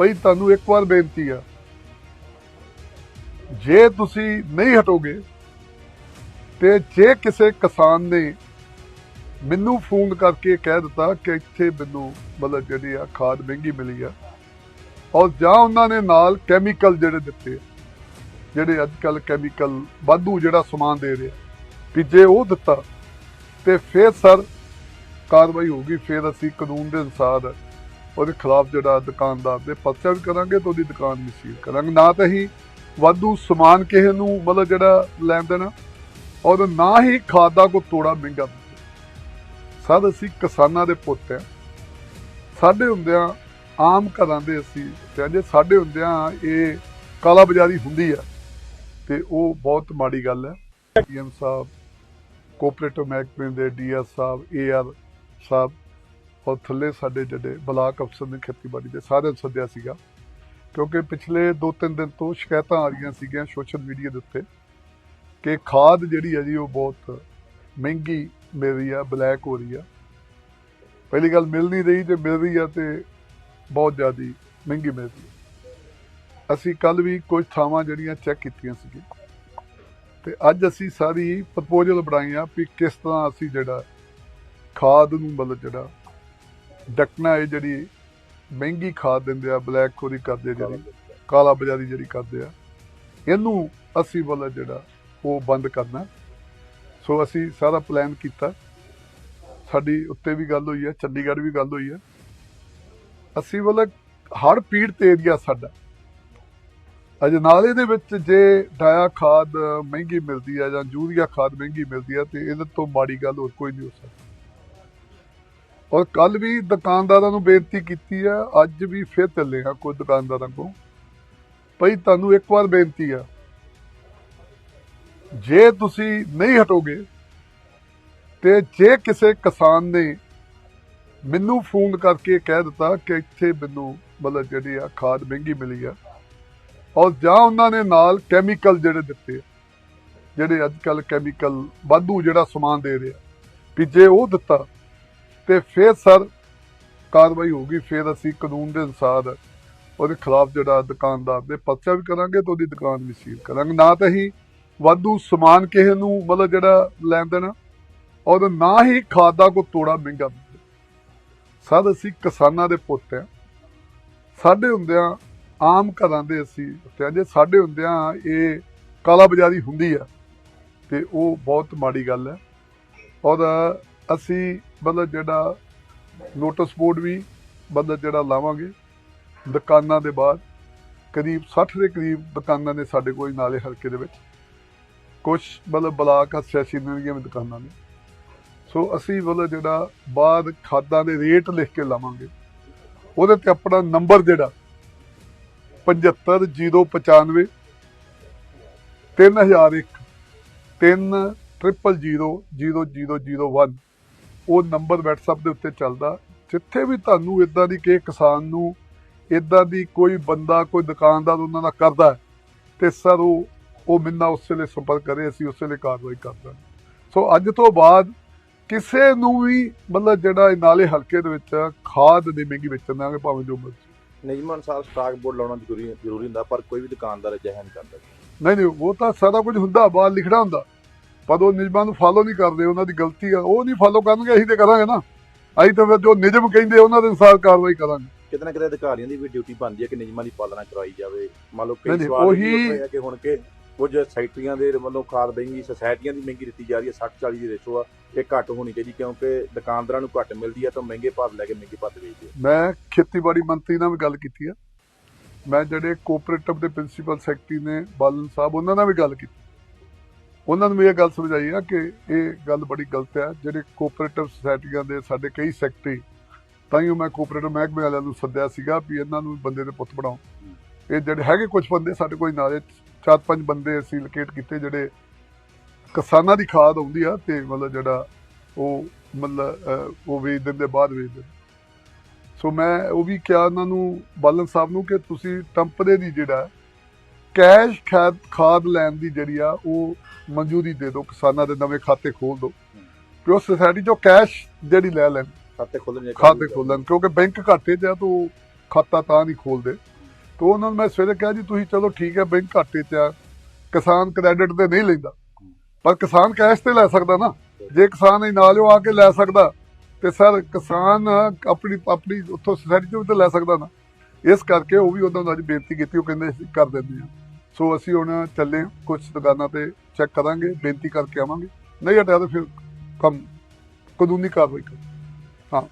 ਭਾਈ, ਤੁਹਾਨੂੰ ਇੱਕ ਵਾਰ ਬੇਨਤੀ ਆ। ਜੇ ਤੁਸੀਂ ਨਹੀਂ ਹਟੋਗੇ ਤੇ ਜੇ ਕਿਸੇ ਕਿਸਾਨ ਨੇ ਮੈਨੂੰ ਫੋਨ ਕਰਕੇ ਕਹਿ ਦਿੱਤਾ ਕਿ ਇੱਥੇ ਮੈਨੂੰ ਮਤਲਬ ਜਿਹੜੀ ਆ ਖਾਦ ਮਹਿੰਗੀ ਮਿਲੀ ਆ ਔਰ ਜਾਂ ਉਹਨਾਂ ਨੇ ਨਾਲ ਕੈਮੀਕਲ ਜਿਹੜੇ ਦਿੱਤੇ ਜਿਹੜੇ ਅੱਜ ਕੱਲ ਕੈਮੀਕਲ ਵਾਧੂ ਜਿਹੜਾ ਸਮਾਨ ਦੇ ਰਿਹਾ ਵੀ ਜੇ ਉਹ ਦਿੱਤਾ ਤੇ ਫਿਰ ਸਰ ਕਾਰਵਾਈ ਹੋਊਗੀ, ਫਿਰ ਅਸੀਂ ਕਾਨੂੰਨ ਦੇ ਅਨੁਸਾਰ ਉਹਦੇ ਖਿਲਾਫ ਜਿਹੜਾ ਦੁਕਾਨਦਾਰ ਦੇ ਪਰਚਾ ਵੀ ਕਰਾਂਗੇ ਤੇ ਉਹਦੀ ਦੁਕਾਨ ਵੀ ਸੀਲ ਕਰਾਂਗੇ। ਨਾ ਤਾਂ ਹੀ ਵਾਧੂ ਸਮਾਨ ਕਿਸੇ ਨੂੰ ਮਤਲਬ ਜਿਹੜਾ ਲੈਣ ਦੇਣਾ ਔਰ ਨਾ ਹੀ ਖਾਦ ਦਾ ਕੋਈ ਤੋੜਾ ਮਹਿੰਗਾ ਸਦ ਅਸੀਂ ਕਿਸਾਨਾਂ ਦੇ ਪੁੱਤ ਆ। ਸਾਡੇ ਹੁੰਦਿਆਂ ਆਮ ਘਰਾਂ ਦੇ ਅਸੀਂ ਤੇ ਜੇ ਸਾਡੇ ਹੁੰਦਿਆਂ ਇਹ ਕਾਲਾ ਬਾਜ਼ਾਰੀ ਹੁੰਦੀ ਆ। ਤੇ ਉਹ ਬਹੁਤ ਮਾੜੀ ਗੱਲ ਹੈ ਡੀਐਮ ਸਾਹਿਬ, ਕੋਆਪਰੇਟਿਵ ਮਹਿਕਮੇ ਦੇ ਡੀਐਸ ਸਾਹਿਬ ਏਆਰ ਸਾਹਿਬ ਔਰ ਥੱਲੇ ਸਾਡੇ ਜਿਹੜੇ ਬਲਾਕ ਅਫਸਰ ਨੇ ਖੇਤੀਬਾੜੀ ਦੇ ਸਾਰਿਆਂ ਨੂੰ ਸੱਦਿਆ ਸੀਗਾ। ਕਿਉਂਕਿ ਪਿਛਲੇ 2-3 ਦਿਨ ਤੋਂ ਸ਼ਿਕਾਇਤਾਂ ਆ ਰਹੀਆਂ ਸੀਗੀਆਂ ਸੋਸ਼ਲ ਮੀਡੀਆ ਦੇ ਉੱਤੇ ਕਿ ਖਾਦ ਜਿਹੜੀ ਹੈ ਜੀ ਉਹ ਬਹੁਤ ਮਹਿੰਗੀ ਮਿਲ ਰਹੀ ਆ ਬਲੈਕ ਹੋ ਰਹੀ ਆ ਪਹਿਲੀ ਗੱਲ ਮਿਲ ਨਹੀਂ ਰਹੀ, ਜੇ ਮਿਲ ਰਹੀ ਆ ਤੇ ਬਹੁਤ ਜ਼ਿਆਦਾ ਮਹਿੰਗੀ ਮਿਲ ਰਹੀ ਆ ਅਸੀਂ ਕੱਲ ਵੀ ਕੁਝ ਥਾਵਾਂ ਜਿਹੜੀਆਂ ਚੈੱਕ ਕੀਤੀਆਂ ਸੀਗੀਆਂ ਤੇ ਅੱਜ ਅਸੀਂ ਸਾਰੀ ਪ੍ਰਪੋਜ਼ਲ ਬਣਾਈ ਆ ਵੀ ਕਿਸ ਤਰ੍ਹਾਂ ਅਸੀਂ ਜਿਹੜਾ ਖਾਦ ਨੂੰ ਮਤਲਬ ਜਿਹੜਾ ਡੱਕਣਾ ਇਹ ਜਿਹੜੀ ਮਹਿੰਗੀ ਖਾਦ ਦਿੰਦੇ ਆ ਬਲੈਕ ਖੋਰੀ ਕਰਦੇ ਆ ਜਿਹੜੀ, ਕਾਲਾ ਬਾਜ਼ਾਰੀ ਜਿਹੜੀ ਕਰਦੇ ਆ, ਇਹਨੂੰ ਅਸੀਂ ਵੱਲ ਜਿਹੜਾ ਉਹ ਬੰਦ ਕਰਨਾ। ਸੋ ਅਸੀਂ ਸਾਰਾ ਪਲਾਨ ਕੀਤਾ। ਸਾਡੀ ਉੱਤੇ ਵੀ ਗੱਲ ਹੋਈ ਹੈ, ਚੰਡੀਗੜ੍ਹ ਵੀ ਗੱਲ ਹੋਈ ਹੈ। ਅਸੀਂ ਮਤਲਬ ਹੜ ਪੀੜਤ ਏਰੀਆ ਸਾਡਾ। ਅਜਨਾਲੇ ਦੇ ਵਿੱਚ ਜੇ ਡਾਇਆ ਖਾਦ ਮਹਿੰਗੀ ਮਿਲਦੀ ਹੈ ਜਾਂ ਜੂਰੀਆ ਖਾਦ ਮਹਿੰਗੀ ਮਿਲਦੀ ਹੈ ਤੇ ਇਹਦੇ ਤੋਂ ਮਾੜੀ ਗੱਲ ਹੋਰ ਕੋਈ ਨਹੀਂ ਹੋ ਸਕਦੀ। ਔਰ ਕੱਲ ਵੀ ਦੁਕਾਨਦਾਰਾਂ ਨੂੰ ਬੇਨਤੀ ਕੀਤੀ ਆ, ਅੱਜ ਵੀ ਫਿਰ ਚੱਲੇ ਆ ਕੋਈ ਦੁਕਾਨਦਾਰਾਂ ਕੋ ਭਈ ਤੁਹਾਨੂੰ ਇੱਕ ਵਾਰ ਬੇਨਤੀ ਆ, ਜੇ ਤੁਸੀਂ ਨਹੀਂ ਹਟੋਗੇ ਤੇ ਜੇ ਕਿਸੇ ਕਿਸਾਨ ਨੇ ਮੈਨੂੰ ਫੋਨ ਕਰਕੇ ਕਹਿ ਦਿੱਤਾ ਕਿ ਇੱਥੇ ਮੈਨੂੰ ਮਤਲਬ ਜਿਹੜੀ ਆ ਖਾਦ ਮਹਿੰਗੀ ਮਿਲੀ ਆ, ਔਰ ਜਾਂ ਉਹਨਾਂ ਨੇ ਨਾਲ ਕੈਮੀਕਲ ਜਿਹੜੇ ਦਿੱਤੇ ਜਿਹੜੇ ਅੱਜ ਕੱਲ ਕੈਮੀਕਲ ਵਾਧੂ ਜਿਹੜਾ ਸਮਾਨ ਦੇ ਰਿਹਾ ਵੀ ਜੇ ਉਹ ਦਿੱਤਾ ਤੇ ਫਿਰ ਸਰ ਕਾਰਵਾਈ ਹੋਊਗੀ, ਫਿਰ ਅਸੀਂ ਕਾਨੂੰਨ ਦੇ ਅਨੁਸਾਰ ਉਹਦੇ ਖਿਲਾਫ ਜਿਹੜਾ ਦੁਕਾਨਦਾਰ ਦੇ ਪਰਚਾ ਵੀ ਕਰਾਂਗੇ ਤੇ ਉਹਦੀ ਦੁਕਾਨ ਵੀ ਸੀਲ ਕਰਾਂਗੇ। ਨਾ ਤਾਂ ਹੀ ਵਾਧੂ ਸਮਾਨ ਕਿਸੇ ਨੂੰ ਮਤਲਬ ਜਿਹੜਾ ਲੈਣ ਦੇਣਾ ਔਰ ਨਾ ਹੀ ਖਾਦ ਦਾ ਕੋਈ ਤੋੜਾ ਮਹਿੰਗਾ ਸਦ ਅਸੀਂ ਕਿਸਾਨਾਂ ਦੇ ਪੁੱਤ ਆ ਸਾਡੇ ਹੁੰਦਿਆਂ ਆਮ ਘਰਾਂ ਦੇ ਅਸੀਂ ਤੇ ਜੇ ਸਾਡੇ ਹੁੰਦਿਆਂ ਇਹ ਕਾਲਾ ਬਾਜ਼ਾਰੀ ਹੁੰਦੀ ਆ ਤੇ ਉਹ ਬਹੁਤ ਮਾੜੀ ਗੱਲ ਹੈ। ਔਰ ਅਸੀਂ ਮਤਲਬ ਜਿਹੜਾ ਨੋਟਿਸ ਬੋਰਡ ਵੀ ਮਤਲਬ ਜਿਹੜਾ ਲਾਵਾਂਗੇ, ਦੁਕਾਨਾਂ ਦੇ ਬਾਹਰ, ਕਰੀਬ 60 ਦੇ ਕਰੀਬ ਦੁਕਾਨਾਂ ਨੇ ਸਾਡੇ ਕੋਲ ਨਾਲੇ ਹਲਕੇ ਦੇ ਵਿੱਚ। ਕੁਝ ਮਤਲਬ ਬਲਾਕ ਸਿਆਸੀ ਦੀਆਂ ਵੀ ਦੁਕਾਨਾਂ ਨੇ। ਸੋ ਅਸੀਂ ਮਤਲਬ ਜਿਹੜਾ ਬਾਅਦ ਖਾਦਾਂ ਦੇ ਰੇਟ ਲਿਖ ਕੇ ਲਾਵਾਂਗੇ। ਉਹਦੇ ਤੇ ਆਪਣਾ ਨੰਬਰ ਜਿਹੜਾ 75095 3001 30000001 ਉਹ ਨੰਬਰ WhatsApp ਦੇ ਉੱਤੇ ਚੱਲਦਾ। ਜਿੱਥੇ ਵੀ ਤੁਹਾਨੂੰ ਇਦਾਂ ਦੀ ਕਿਸੇ ਕਿਸਾਨ ਨੂੰ ਇਦਾਂ ਦੀ ਕੋਈ ਬੰਦਾ ਕੋਈ ਦੁਕਾਨਦਾਰ ਉਹਨਾਂ ਦਾ ਕਰਦਾ ਤੇ ਸਰ ਉਹ ਉਹ ਮਿੰਨਾ ਉਸ ਵੇਲੇ ਸੰਪਰਕ ਕਰੇ ਅਸੀਂ ਉਸ ਵੇਲੇ ਕਾਰਵਾਈ ਕਰਦਾ ਸੋ ਅੱਜ ਤੋਂ ਬਾਅਦ ਕਿਸੇ ਨੂੰ ਵੀ ਮਤਲਬ ਜਿਹੜਾ ਨਾਲੇ ਹਲਕੇ ਦੇ ਵਿੱਚ ਖਾਦ ਨਹੀਂ ਮਹਿੰਗੀ ਵੇਚਣ ਦਾਂਗੇ ਭਾਵੇਂ ਜੋ ਮਰਜ਼ੀ। ਨਿਯਮਾਂ ਅਨੁਸਾਰ ਸਟਾਕ ਬੋਰਡ ਲਾਉਣਾ ਜ਼ਰੂਰੀ ਜ਼ਰੂਰੀ ਹੁੰਦਾ ਪਰ ਕੋਈ ਵੀ ਦੁਕਾਨਦਾਰ ਅਜਿਹਾ ਨਹੀਂ ਕਰਦਾ। ਨਹੀਂ ਨਹੀਂ ਉਹ ਤਾਂ ਸਾਰਾ ਕੁਝ ਹੁੰਦਾ ਬਾਹਰ ਲਿਖਣਾ ਹੁੰਦਾ। ਪਰ ਉਹ ਨਿਯਮਾਂ ਨੂੰ ਫਾਲੋ ਨਹੀਂ ਕਰਦੇ ਉਹਨਾਂ ਦੀ ਗਲਤੀ ਆ। ਉਹ ਨਹੀਂ ਫਾਲੋ ਕਰਨਗੇ ਅਸੀਂ ਤੇ ਕਰਾਂਗੇ ਨਾ। ਅਸੀਂ ਤਾਂ ਫਿਰ ਜੋ ਨਿਯਮ ਕਹਿੰਦੇ ਉਹਨਾਂ ਦੇ ਅਨੁਸਾਰ ਕਾਰਵਾਈ ਕਰਾਂਗੇ। ਕਿਤੇ ਨਾ ਕਿਤੇ ਅਧਿਕਾਰੀਆਂ ਦੀ ਵੀ ਡਿਊਟੀ ਬਣਦੀ ਹੈ ਕਿ ਨਿਯਮਾਂ ਦੀ ਪਾਲਣਾ ਕਰਵਾਈ ਜਾਵੇ। ਮੰਨ ਲਓ ਕਈ ਸਵਾਲ ਇਹ ਕਿ ਹੁਣ ਕਿ ਕੁਝ ਸੈਕਟਰੀਆਂ ਦੇ ਵੱਲੋਂ ਖਾਦ ਮਹਿੰਗੀ ਸੁਸਾਇਟੀਆਂ ਦੀ ਮਹਿੰਗੀ ਦਿੱਤੀ ਜਾ ਰਹੀ ਹੈ 60 40 ਦੀ ਰੇਸ਼ੋ ਆ ਇਹ ਘੱਟ ਹੋਣੀ ਚਾਹੀਦੀ ਕਿਉਂਕਿ ਦੁਕਾਨਦਾਰਾਂ ਨੂੰ ਘੱਟ ਮਿਲਦੀ ਹੈ ਤਾਂ ਮਹਿੰਗੇ ਭਾਅ ਲੈ ਕੇ ਮਹਿੰਗੀ ਭਾਅ ਵੇਚਦੇ ਆ। ਮੈਂ ਖੇਤੀਬਾੜੀ ਮੰਤਰੀ ਨਾਲ ਵੀ ਗੱਲ ਕੀਤੀ ਆ। ਮੈਂ ਜਿਹੜੇ ਕੋਆਪਰੇਟਿਵ ਦੇ ਪ੍ਰਿੰਸੀਪਲ ਸੈਕਟਰੀ ਨੇ ਬਾਲਨ ਸਾਹਿਬ ਉਹਨਾਂ ਨਾਲ ਵੀ ਗੱਲ ਕੀਤੀ। ਉਹਨਾਂ ਨੂੰ ਵੀ ਇਹ ਗੱਲ ਸਮਝਾਈ ਆ ਕਿ ਇਹ ਗੱਲ ਬੜੀ ਗਲਤ ਹੈ। ਜਿਹੜੇ ਕੋਆਪਰੇਟਿਵ ਸੁਸਾਇਟੀਆਂ ਦੇ ਸਾਡੇ ਕਈ ਸੈਕਟਰੀ ਤਾਂ ਹੀ ਮੈਂ ਕੋਆਪਰੇਟਿਵ ਮਹਿਕਮੇ ਵਾਲਿਆਂ ਨੂੰ ਸੱਦਿਆ ਸੀਗਾ ਵੀ ਇਹਨਾਂ ਨੂੰ ਬੰਦੇ ਦੇ ਪੁੱਤ ਬਣਾਓ। ਇਹ ਜਿਹੜੇ ਹੈਗੇ ਕੁਝ ਬੰਦੇ ਸਾਡੇ ਕੋਈ ਨਾਲੇ ਚਾਰ ਪੰਜ ਬੰਦੇ ਅਸੀਂ ਲੋਕੇਟ ਕੀਤੇ ਜਿਹੜੇ ਕਿਸਾਨਾਂ ਦੀ ਖਾਦ ਆਉਂਦੀ ਆ ਤੇ ਮਤਲਬ ਜਿਹੜਾ ਉਹ ਮਤਲਬ ਉਹ ਵੇਚ ਦਿੰਦੇ, ਬਾਅਦ ਵੇਚਦੇ ਸੋ ਮੈਂ ਉਹ ਵੀ ਕਿਹਾ ਉਹਨਾਂ ਨੂੰ ਬਾਲਨ ਸਾਹਿਬ ਨੂੰ ਕਿ ਤੁਸੀਂ ਟੰਪਰੇ ਦੀ ਜਿਹੜਾ। ਕੈਸ਼ ਖਾਦ ਖਾਦ ਲੈਣ ਦੀ ਜਿਹੜੀ ਆ ਉਹ ਮਨਜ਼ੂਰੀ ਦੇ ਦਿਓ ਕਿਸਾਨਾਂ ਦੇ ਨਵੇਂ ਖਾਤੇ ਖੋਲ ਦਿਓ। ਕਿ ਉਹ ਸੁਸਾਇਟੀ ਚੋਂ ਕੈਸ਼ ਜਿਹੜੀ ਲੈ ਲੈਣ ਖਾਤੇ ਖੋਲਣ ਜਾਂ ਖਾਤੇ ਖੋਲਣ ਕਿਉਂਕਿ ਬੈਂਕ ਘਾਟੇ 'ਚ ਆ ਤਾਂ ਖਾਤਾ ਤਾਂ ਨਹੀਂ ਖੋਲਦੇ। ਤੋ ਉਹਨਾਂ ਨੂੰ ਮੈਂ ਸਵੇਰੇ ਕਿਹਾ ਜੀ ਤੁਸੀਂ ਚਲੋ ਠੀਕ ਹੈ ਬੈਂਕ ਘਾਟੇ 'ਚ ਆ ਕਿਸਾਨ ਕ੍ਰੈਡਿਟ ਤੇ ਨਹੀਂ ਲੈਂਦਾ। ਪਰ ਕਿਸਾਨ ਕੈਸ਼ ਤੇ ਲੈ ਸਕਦਾ ਨਾ। ਜੇ ਕਿਸਾਨ ਇਹ ਨਾਲ ਉਹ ਆ ਕੇ ਲੈ ਸਕਦਾ ਤੇ ਸਰ ਕਿਸਾਨ ਆਪਣੀ ਆਪਣੀ ਉੱਥੋਂ ਸੋਸਾਇਟੀ ਵੀ ਤਾਂ ਲੈ ਸਕਦਾ ਨਾ। ਇਸ ਕਰਕੇ ਉਹ ਵੀ ਉਹਨਾਂ ਨੂੰ ਅੱਜ ਬੇਨਤੀ ਕੀਤੀ, ਉਹ ਕਹਿੰਦੇ ਅਸੀਂ ਕਰ ਦਿੰਦੇ ਹਾਂ। ਸੋ ਅਸੀਂ ਹੁਣ ਚੱਲੇ ਕੁਝ ਦੁਕਾਨਾਂ ਤੇ ਚੈੱਕ ਕਰਾਂਗੇ, ਬੇਨਤੀ ਕਰਕੇ ਆਵਾਂਗੇ। ਨਹੀਂ ਹਟਿਆ ਤਾਂ ਫਿਰ ਕੰਮ, ਕਾਨੂੰਨੀ ਕਾਰਵਾਈ ਕਰਾਂਗੇ। ਹਾਂ।